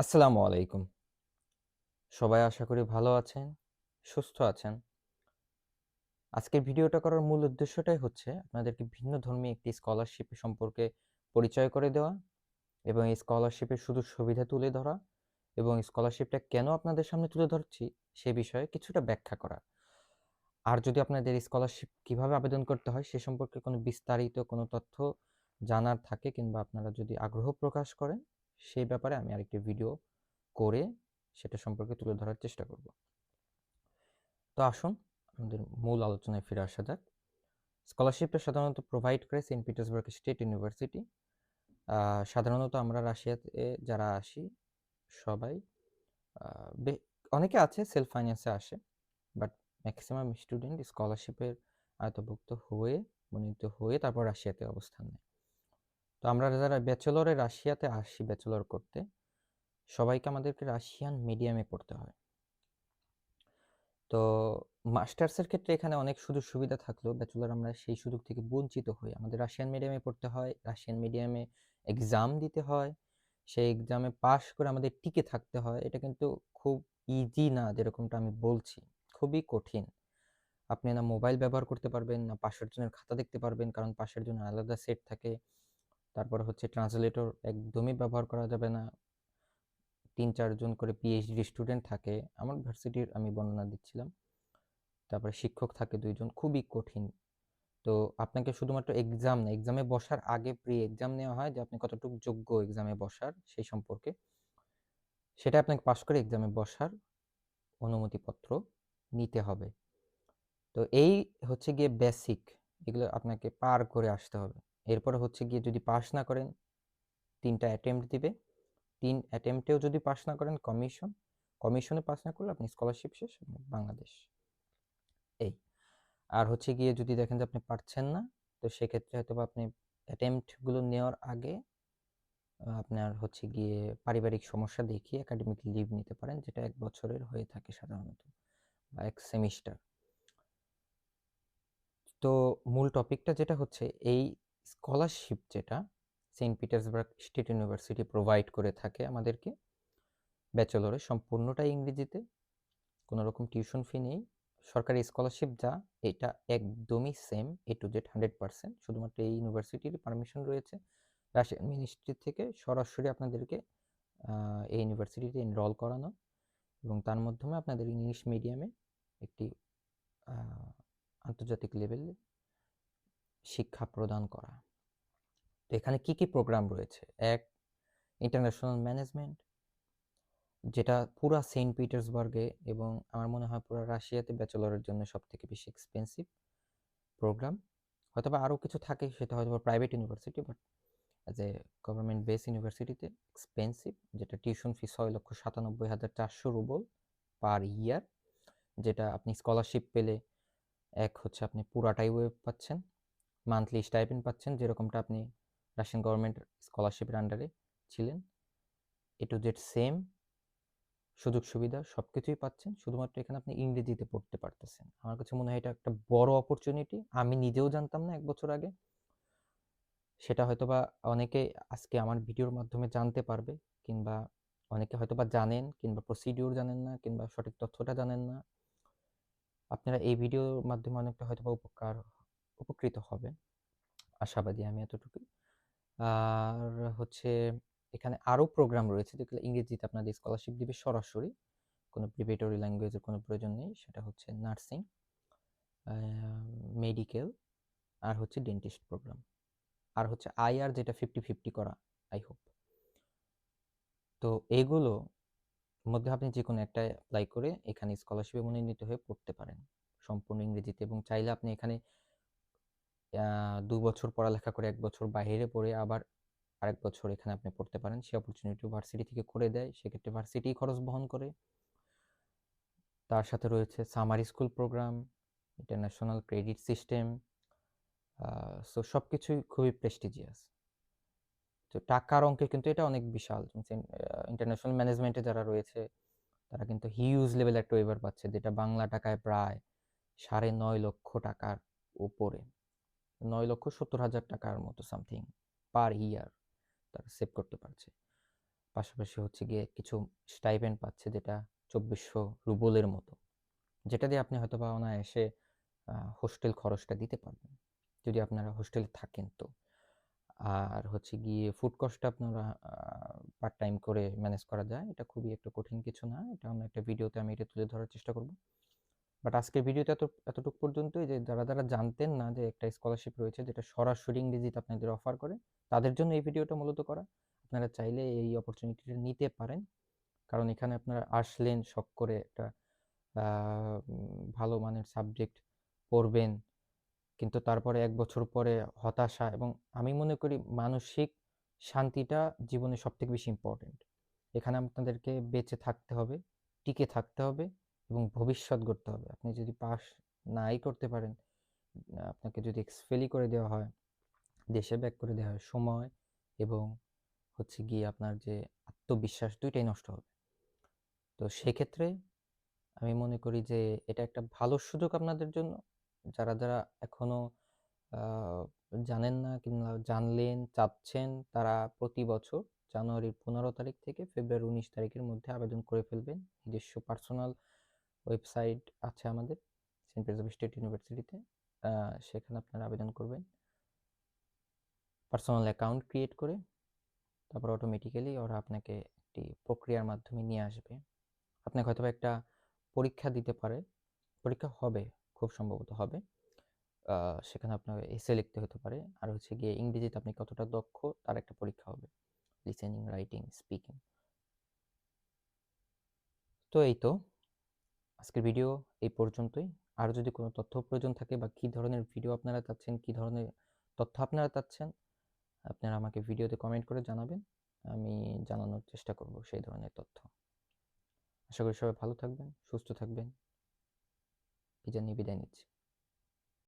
আসসালামু আলাইকুম। সবাই আশা করি ভালো আছেন, সুস্থ আছেন। আজকের ভিডিওটা করার মূল উদ্দেশ্যটাই হচ্ছে আপনাদেরকে ভিন্ন ধর্মী একটি স্কলারশিপ সম্পর্কে পরিচয় করে দেওয়া এবং এই স্কলারশিপের শুধু সুবিধা তুলে ধরা এবং স্কলারশিপটা কেন আপনাদের সামনে তুলে ধরছি সে বিষয়ে কিছুটা ব্যাখ্যা করা। আর যদি আপনাদের স্কলারশিপ কীভাবে আবেদন করতে হয় সে সম্পর্কে কোনো বিস্তারিত কোনো তথ্য জানার থাকে কিংবা আপনারা যদি আগ্রহ প্রকাশ করেন সেই ব্যাপারে আমি আরেকটি ভিডিও করে সেটা সম্পর্কে তুলে ধরার চেষ্টা করব। তো আসুন, আমাদের মূল আলোচনায় ফিরে আসা যাক। স্কলারশিপটা সাধারণত প্রোভাইড করে সেন্ট পিটার্সবার্গ স্টেট ইউনিভার্সিটি সাধারণত আমরা রাশিয়াতে যারা আসি, সবাই অনেকে আছে সেলফ ফাইন্যান্সে আসে বাট ম্যাক্সিমাম স্টুডেন্ট স্কলারশিপের আয়তভুক্ত হয়ে, মনোনীত হয়ে তারপর রাশিয়াতে অবস্থান নেয়। তো আমরা যারা ব্যাচেলরে রাশিয়াতে আসি ব্যাচেলর করতে, সবাইকে আমাদেরকে রাশিয়ান মিডিয়ামে পড়তে হয়। তো মাস্টার্সের ক্ষেত্রে এখানে অনেক সুযোগ সুবিধা থাকলেও ব্যাচেলর আমরা সেই সুযোগ থেকে বঞ্চিত হই। আমাদের রাশিয়ান মিডিয়ামে পড়তে হয়, রাশিয়ান মিডিয়ামে এক্সাম দিতে হয়, সেই এক্সামে পাশ করে আমাদের টিকে থাকতে হয়। এটা কিন্তু খুব ইজি না, যেরকমটা আমি বলছি। খুবই কঠিন। আপনি না মোবাইল ব্যবহার করতে পারবেন, না পাশের জনের খাতা দেখতে পারবেন, কারণ পাশের জন্য আলাদা সেট থাকে। তারপর হচ্ছে ট্রান্সলেটর একদমই ব্যবহার করা যাবে না। তিন চারজন করে পিএইচডি স্টুডেন্ট থাকে, আমার ভার্সিটির আমি বর্ণনা দিচ্ছিলাম। তারপরে শিক্ষক থাকে দুইজন, খুবই কঠিন। তো আপনাকে শুধুমাত্র এক্সাম না এক্সামে বসার আগে প্রি এক্সাম নেওয়া হয় যে আপনি কতটুকু যোগ্য এক্সামে বসার সেই সম্পর্কে। সেটা আপনাকে পাশ করে এক্সামে বসার অনুমতিপত্র নিতে হবে। তো এই হচ্ছে গিয়ে বেসিক এগুলো আপনাকে পার করে আসতে হবে। এরপরে হচ্ছে গিয়ে যদি পাস না করেন, তিনটা অ্যাটেম্প্ট দিবে। তিন অ্যাটেম্পটেও যদি পাস না করেন কমিশন কমিশনে পাস না করলে আপনি স্কলারশিপ শেষ বাংলাদেশ। এই। আর হচ্ছে গিয়ে যদি দেখেন যে আপনি পারছেন না, তো সেক্ষেত্রে হয়তো বা আপনি অ্যাটেম্পটগুলো নেওয়ার আগে আপনার হচ্ছে গিয়ে পারিবারিক সমস্যা দেখিয়ে একাডেমিক লিভ নিতে পারেন, যেটা এক বছরের হয়ে থাকে সাধারণত, বা এক সেমিস্টার তো মূল টপিকটা যেটা হচ্ছে, এই স্কলারশিপ যেটা Saint Petersburg State University provide করে থাকে আমাদেরকে। ব্যাচেলরে সম্পূর্ণটাই ইংরেজিতে কোনো রকম টিউশন ফি নেই। সরকারি স্কলারশিপ যা, এটা একদমই same A to Z hundred percent শুধুমাত্র এই ইউনিভার্সিটির পারমিশন রয়েছে। রাশিয়ান মিনিস্ট্রি থেকে সরাসরি আপনাদেরকে এই ইউনিভার্সিটিতে এনরোল করানো এবং তার মাধ্যমে আপনাদের ইংলিশ মিডিয়ামে একটি আন্তর্জাতিক লেভেলে শিক্ষা প্রদান করা। তো এখানে কি কি প্রোগ্রাম রয়েছে? এক ইন্টারন্যাশনাল ম্যানেজমেন্ট যেটা পুরা সেন্ট পিটার্সবার্গে এবং আমার মনে হয় পুরো রাশিয়াতে ব্যাচেলরের জন্য সব থেকে বেশি এক্সপেন্সিভ প্রোগ্রাম হয়তো বা আরও কিছু থাকে, সেটা হয়তো private university but as a government base ইউনিভার্সিটিতে এক্সপেন্সিভ যেটা টিউশন ফি ছয় লক্ষ সাতানব্বই হাজার চারশো রুবল পার ইয়ার যেটা আপনি স্কলারশিপ পেলে এক হচ্ছে আপনি পুরাটাই ওয়েব পাচ্ছেন। মান্থলি স্টাইপেন্ড পাচ্ছেন, যেরকমটা আপনি রাশিয়ান গভর্নমেন্ট স্কলারশিপের আন্ডারে ছিলেন। এ টু জেড সেম সুযোগ সুবিধা সব কিছুই পাচ্ছেন, শুধুমাত্র এখানে আপনি ইংরেজিতে পড়তে পারতেছেন। আমার কাছে মনে হয় এটা একটা বড় অপরচুনিটি আমি নিজেও জানতাম না এক বছর আগে। সেটা হয়তোবা অনেকে আজকে আমার ভিডিওর মাধ্যমে জানতে পারবে, কিংবা অনেকে হয়তোবা জানেন, কিংবা প্রসিডিওর জানেন না, কিংবা সঠিক তথ্যটা জানেন না। আপনারা এই ভিডিওর মাধ্যমে অনেকটা হয়তোবা উপকার উপকৃত হবেন আশাবাদী আমি এতটুকুই। আর হচ্ছে এখানে আরও প্রোগ্রাম রয়েছে, যেগুলো ইংরেজিতে আপনাদের স্কলারশিপ দিবে সরাসরি। কোনো প্রিপেটরি ল্যাঙ্গুয়েজের কোনো প্রয়োজন নেই, সেটা হচ্ছে নার্সিং মেডিকেল আর হচ্ছে ডেন্টিস্ট প্রোগ্রাম আর হচ্ছে আইআর যেটা ফিফটি ফিফটি করা আই হোপ তো এগুলো মধ্যে আপনি যে কোনো একটা অ্যাপ্লাই করে এখানে স্কলারশিপে মনোনীত হয়ে পড়তে পারেন। সম্পূর্ণ ইংরেজিতে এবং চাইলে আপনি এখানে দু বছর পড়ালেখা করে, এক বছর বাইরে পড়ে আবার আরেক বছর এখানে আপনি পড়তে পারেন। সেই অপরচুনিটি ভার্সিটি থেকে করে দেয়। সেক্ষেত্রে ভার্সিটি খরচ বহন করে। তার সাথে রয়েছে summer school programme international credit system so সব কিছুই খুবই প্রেস্টিজিয়াস তো টাকার অঙ্কে কিন্তু এটা অনেক বিশাল। ইন্টারন্যাশনাল ম্যানেজমেন্টে যারা রয়েছে, তারা কিন্তু হিউজ লেভেল একটা ওয়েবার পাচ্ছে। যেটা বাংলা টাকায় প্রায় সাড়ে নয় লক্ষ টাকার উপরে। নয় লক্ষ সত্তর হাজার টাকার মতো সামথিং পার ইয়ার তারা সেভ করতে পারছে। পাশাপাশি হচ্ছে গিয়ে কিছু স্টাইপেন্ড পাচ্ছে যেটা চব্বিশশো রুবলের মতো, যেটা দিয়ে আপনি হয়তো বা অনায়াসে হোস্টেল খরচটা দিতে পারবেন, যদি আপনারা হোস্টেলে থাকেন তো। আর হচ্ছে গিয়ে ফুড কস্টটা আপনারা পার্ট টাইম করে ম্যানেজ করা যায়, এটা খুবই একটা কঠিন কিছু না, এটা অন্য একটা ভিডিওতে আমি এটা তুলে ধরার চেষ্টা করব। বাট আজকের ভিডিওতে এত, এতটুকু পর্যন্তই যে যারা যারা জানতেন না যে একটা স্কলারশিপ রয়েছে যেটা সরাসরি ইংরেজিতে আপনাদের অফার করে, তাদের জন্য এই ভিডিওটা মূলত করা। আপনারা চাইলে এই অপরচুনিটিটা নিতে পারেন। কারণ এখানে আপনারা আসলেন, শখ করে একটা ভালো মানের সাবজেক্ট পড়বেন। কিন্তু তারপরে এক বছর পরে হতাশা এবং আমি মনে করি মানসিক শান্তিটা জীবনে সব থেকে বেশি ইম্পর্টেন্ট এখানে আপনাদেরকে বেঁচে থাকতে হবে, টিকে থাকতে হবে। এবং ভবিষ্যৎ গড়তে হবে। আপনি যদি পাস নাই করতে পারেন আপনাকে যদি এক্সফেলি করে দেওয়া হয় দেশে ব্যাক করে দেওয়া হয় সময় এবং হচ্ছে গিয়ে আপনার যে আত্মবিশ্বাস দুইটাই নষ্ট হবে। তো সেক্ষেত্রে আমি মনে করি যে এটা একটা ভালো সুযোগ আপনাদের জন্য। যারা যারা এখনও আহ, জানেন না কিংবা জানলেন চাচ্ছেন তারা প্রতি বছর জানুয়ারির পনেরো তারিখ থেকে ফেব্রুয়ারি উনিশ তারিখের মধ্যে আবেদন করে ফেলবেন। নিজস্ব পার্সোনাল ওয়েবসাইট আছে আমাদের, সেন্ট স্টেট ইউনিভার্সিটিতে। সেখানে আপনারা আবেদন করবেন। পার্সোনাল অ্যাকাউন্ট ক্রিয়েট করে তারপর অটোমেটিক্যালি ওরা আপনাকে একটি প্রক্রিয়ার মাধ্যমে নিয়ে আসবে। আপনাকে হয়তো একটা পরীক্ষা দিতে পারে। পরীক্ষা হবে, খুব সম্ভবত হবে। সেখানে আপনার এসে লিখতে হতে পারে। আর হচ্ছে গিয়ে ইংরেজিতে আপনি কতটা দক্ষ, তার একটা পরীক্ষা হবে। লিসেনিং রাইটিং স্পিকিং তো এই তো। আজকের ভিডিও এই পর্যন্তই। আরও যদি কোনো তথ্য প্রয়োজন থাকে বা কী ধরনের ভিডিও আপনারা চাচ্ছেন, কী ধরনের তথ্য আপনারা চাচ্ছেন, আপনারা আমাকে ভিডিওতে কমেন্ট করে জানাবেন। আমি জানানোর চেষ্টা করব সেই ধরনের তথ্য। আশা করি সবাই ভালো থাকবেন, সুস্থ থাকবেন। এই জন্যই বিদায় নিচ্ছি।